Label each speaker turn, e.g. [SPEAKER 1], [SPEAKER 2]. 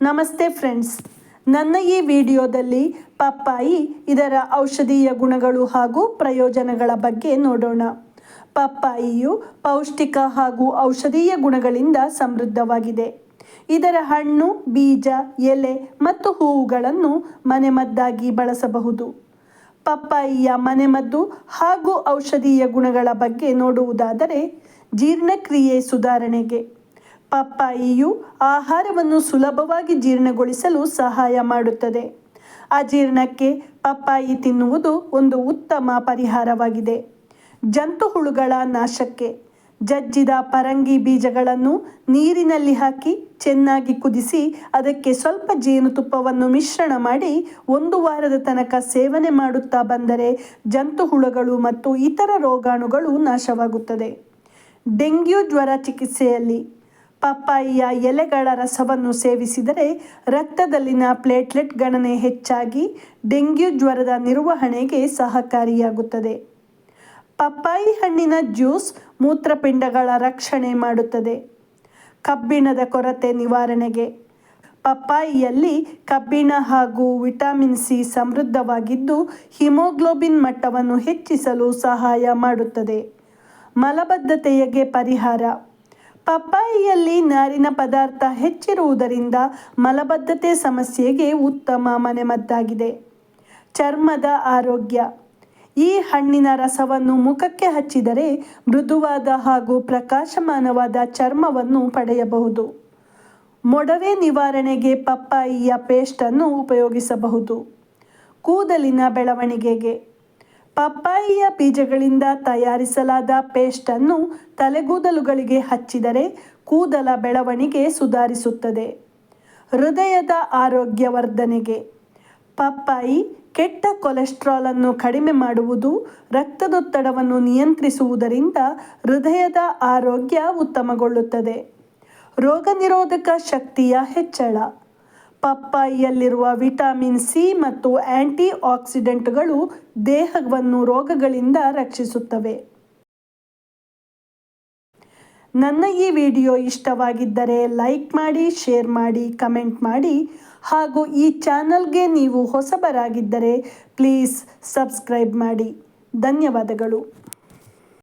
[SPEAKER 1] ನಮಸ್ತೆ ಫ್ರೆಂಡ್ಸ್. ನನ್ನ ಈ ವಿಡಿಯೋದಲ್ಲಿ ಪಪ್ಪಾಯಿ ಇದರ ಔಷಧೀಯ ಗುಣಗಳು ಹಾಗೂ ಪ್ರಯೋಜನಗಳ ಬಗ್ಗೆ ನೋಡೋಣ. ಪಪ್ಪಾಯಿಯು ಪೌಷ್ಟಿಕ ಹಾಗೂ ಔಷಧೀಯ ಗುಣಗಳಿಂದ ಸಮೃದ್ಧವಾಗಿದೆ. ಇದರ ಹಣ್ಣು, ಬೀಜ, ಎಲೆ ಮತ್ತು ಹೂವುಗಳನ್ನು ಮನೆಮದ್ದಾಗಿ ಬಳಸಬಹುದು. ಪಪ್ಪಾಯಿಯ ಮನೆಮದ್ದು ಹಾಗೂ ಔಷಧೀಯ ಗುಣಗಳ ಬಗ್ಗೆ ನೋಡುವುದಾದರೆ ಜೀರ್ಣಕ್ರಿಯೆ ಸುಧಾರಣೆಗೆ ಪಪ್ಪಾಯಿಯು ಆಹಾರವನ್ನು ಸುಲಭವಾಗಿ ಜೀರ್ಣಗೊಳಿಸಲು ಸಹಾಯ ಮಾಡುತ್ತದೆ. ಅಜೀರ್ಣಕ್ಕೆ ಪಪ್ಪಾಯಿ ತಿನ್ನುವುದು ಒಂದು ಉತ್ತಮ ಪರಿಹಾರವಾಗಿದೆ. ಜಂತು ಹುಳುಗಳ ನಾಶಕ್ಕೆ ಜಜ್ಜಿದ ಪರಂಗಿ ಬೀಜಗಳನ್ನು ನೀರಿನಲ್ಲಿ ಹಾಕಿ ಚೆನ್ನಾಗಿ ಕುದಿಸಿ ಅದಕ್ಕೆ ಸ್ವಲ್ಪ ಜೇನುತುಪ್ಪವನ್ನು ಮಿಶ್ರಣ ಮಾಡಿ ಒಂದು ವಾರದ ತನಕ ಸೇವನೆ ಮಾಡುತ್ತಾ ಬಂದರೆ ಜಂತು ಹುಳುಗಳು ಮತ್ತು ಇತರ ರೋಗಾಣುಗಳು ನಾಶವಾಗುತ್ತದೆ. ಡೆಂಗ್ಯೂ ಜ್ವರ ಚಿಕಿತ್ಸೆಯಲ್ಲಿ ಪಪ್ಪಾಯಿಯ ಎಲೆಗಳ ರಸವನ್ನು ಸೇವಿಸಿದರೆ ರಕ್ತದಲ್ಲಿನ ಪ್ಲೇಟ್ಲೆಟ್ ಗಣನೆ ಹೆಚ್ಚಾಗಿ ಡೆಂಗ್ಯೂ ಜ್ವರದ ನಿರ್ವಹಣೆಗೆ ಸಹಕಾರಿಯಾಗುತ್ತದೆ. ಪಪ್ಪಾಯಿ ಹಣ್ಣಿನ ಜ್ಯೂಸ್ ಮೂತ್ರಪಿಂಡಗಳ ರಕ್ಷಣೆ ಮಾಡುತ್ತದೆ. ಕಬ್ಬಿಣದ ಕೊರತೆ ನಿವಾರಣೆಗೆ. ಪಪ್ಪಾಯಿಯಲ್ಲಿ ಕಬ್ಬಿಣ ಹಾಗೂ ವಿಟಮಿನ್ ಸಿ ಸಮೃದ್ಧವಾಗಿದ್ದು ಹಿಮೋಗ್ಲೋಬಿನ್ ಮಟ್ಟವನ್ನು ಹೆಚ್ಚಿಸಲು ಸಹಾಯ ಮಾಡುತ್ತದೆ. ಮಲಬದ್ಧತೆಯಗೆ ಪರಿಹಾರ. ಪಪ್ಪಾಯಿಯಲ್ಲಿ ನಾರಿನ ಪದಾರ್ಥ ಹೆಚ್ಚಿರುವುದರಿಂದ ಮಲಬದ್ಧತೆ ಸಮಸ್ಯೆಗೆ ಉತ್ತಮ ಮನೆಮದ್ದಾಗಿದೆ. ಚರ್ಮದ ಆರೋಗ್ಯ. ಈ ಹಣ್ಣಿನ ರಸವನ್ನು ಮುಖಕ್ಕೆ ಹಚ್ಚಿದರೆ ಮೃದುವಾದ ಹಾಗೂ ಪ್ರಕಾಶಮಾನವಾದ ಚರ್ಮವನ್ನು ಪಡೆಯಬಹುದು. ಮೊಡವೆ ನಿವಾರಣೆಗೆ ಪಪ್ಪಾಯಿಯ ಪೇಸ್ಟನ್ನು ಉಪಯೋಗಿಸಬಹುದು. ಕೂದಲಿನ ಬೆಳವಣಿಗೆಗೆ. ಪಪ್ಪಾಯಿಯ ಬೀಜಗಳಿಂದ ತಯಾರಿಸಲಾದ ಪೇಸ್ಟನ್ನು ತಲೆಗೂದಲುಗಳಿಗೆ ಹಚ್ಚಿದರೆ ಕೂದಲ ಬೆಳವಣಿಗೆ ಸುಧಾರಿಸುತ್ತದೆ. ಹೃದಯದ ಆರೋಗ್ಯ ವರ್ಧನೆಗೆ. ಪಪ್ಪಾಯಿ ಕೆಟ್ಟ ಕೊಲೆಸ್ಟ್ರಾಲ್ ಕಡಿಮೆ ಮಾಡುವುದು, ರಕ್ತದೊತ್ತಡವನ್ನು ನಿಯಂತ್ರಿಸುವುದರಿಂದ ಹೃದಯದ ಆರೋಗ್ಯ ಉತ್ತಮಗೊಳ್ಳುತ್ತದೆ. ರೋಗ ನಿರೋಧಕ ಶಕ್ತಿಯ ಹೆಚ್ಚಳ. ಪಪ್ಪಾಯಿಯಲ್ಲಿರುವ ವಿಟಮಿನ್ ಸಿ ಮತ್ತು ಆಂಟಿ ಆಕ್ಸಿಡೆಂಟ್ಗಳು ದೇಹವನ್ನು ರೋಗಗಳಿಂದ ರಕ್ಷಿಸುತ್ತವೆ. ನನ್ನ ಈ ವಿಡಿಯೋ ಇಷ್ಟವಾಗಿದ್ದರೆ ಲೈಕ್ ಮಾಡಿ, ಶೇರ್ ಮಾಡಿ, ಕಮೆಂಟ್ ಮಾಡಿ ಹಾಗೂ ಈ ಚಾನಲ್ಗೆ ನೀವು ಹೊಸಬರಾಗಿದ್ದರೆ ಪ್ಲೀಸ್ ಸಬ್ಸ್ಕ್ರೈಬ್ ಮಾಡಿ. ಧನ್ಯವಾದಗಳು.